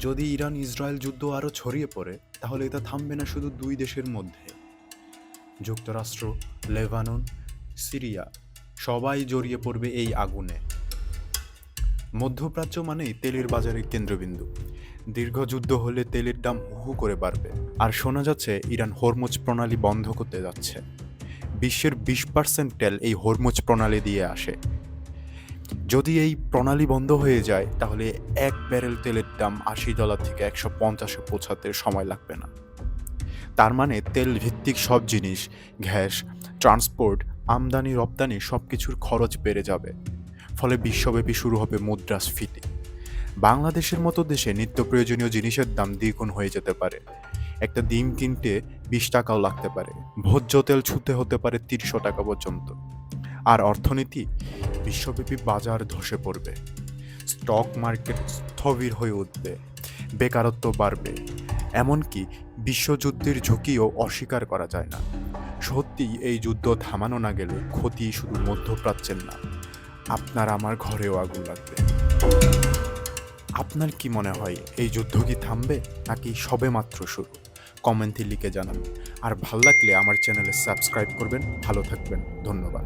যদি Iran Israel যুদ্ধ আরও ছড়িয়ে পড়ে, তাহলে এটা থামবে না শুধু দুই দেশের মধ্যে। যুক্তরাষ্ট্র, লেবানন, সিরিয়া, সবাই জড়িয়ে পড়বে এই আগুনে। মধ্যপ্রাচ্য মানেই তেলের বাজারের কেন্দ্রবিন্দু। দীর্ঘ যুদ্ধ হলে তেলের দাম হু হু করে বাড়বে। আর শোনা যাচ্ছে, ইরান হরমুজ প্রণালী বন্ধ করতে যাচ্ছে। বিশ্বের বিশ পার্সেন্ট তেল এই হরমুজ প্রণালী দিয়ে আসে। যদি এই প্রণালী বন্ধ হয়ে যায়, তাহলে এক ব্যারেল তেলের দাম আশি ডলার থেকে একশো পঞ্চাশে পৌঁছাতে সময় লাগবে না। তার মানে তেল ভিত্তিক সব জিনিস, গ্যাস, ট্রান্সপোর্ট, আমদানি, রপ্তানি সব কিছুর খরচ বেড়ে যাবে। ফলে বিশ্বব্যাপী শুরু হবে মুদ্রাস্ফীতি। বাংলাদেশের মতো দেশে নিত্য প্রয়োজনীয় জিনিসের দাম দ্বিগুণ হয়ে যেতে পারে। একটা ডিম কিনতে বিশ টাকাও লাগতে পারে। ভোজ্য তেল ছুতে হতে পারে তিরিশশো টাকা পর্যন্ত। আর অর্থনীতি বিশ্বব্যাপী বাজার ধসে পড়বে। স্টক মার্কেট স্থবির হয়ে উঠবে। বেকারত্ব বাড়বে। এমনকি বিশ্বযুদ্ধের ঝুঁকিও অস্বীকার করা যায় না। সত্যি এই যুদ্ধ থামানো না গেলে ক্ষতি শুধু মধ্যপ্রাচ্যের না। আপনার আমার ঘরেও আগুন লাগবে। আপনার কি মনে হয়, এই যুদ্ধ কি থামবে, নাকি সবে মাত্র শুরু? কমেন্টে লিখে জানান। আর ভালো লাগলে আমার চ্যানেলে সাবস্ক্রাইব করবেন। ভালো থাকবেন। ধন্যবাদ।